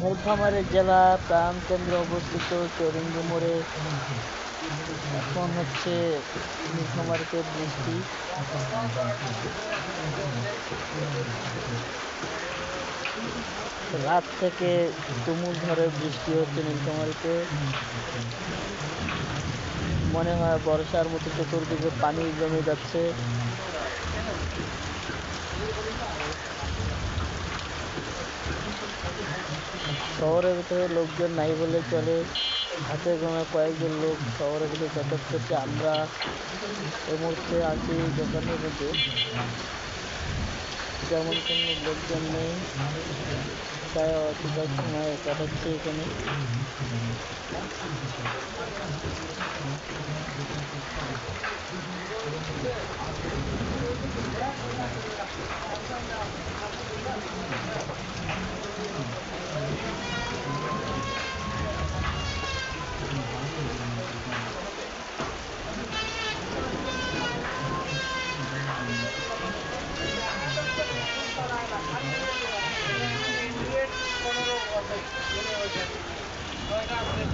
নীলফামারী জেলা প্রাণকেন্দ্রে অবস্থিত চরিঙ্গি মোড়ে এখন হচ্ছে নীলফামারীতে বৃষ্টি। রাত থেকে তুমুল ঝড়ে বৃষ্টি হচ্ছে নীলফামারীতে মনে হয় বর্ষার মতো চতুর্দিকে পানি জমে যাচ্ছে। শহরের ভিতরে লোকজন নাই বলে চলে। হাতে গোনা কয়েকজন লোক শহরের ভিতরে যাতায়াত করছে। আমরা এ মুহূর্তে আছি দোকানের মধ্যে। যেমন কোনো লোকজন নেই। তাই অসুবিধার সময় কাটাচ্ছি এখানে।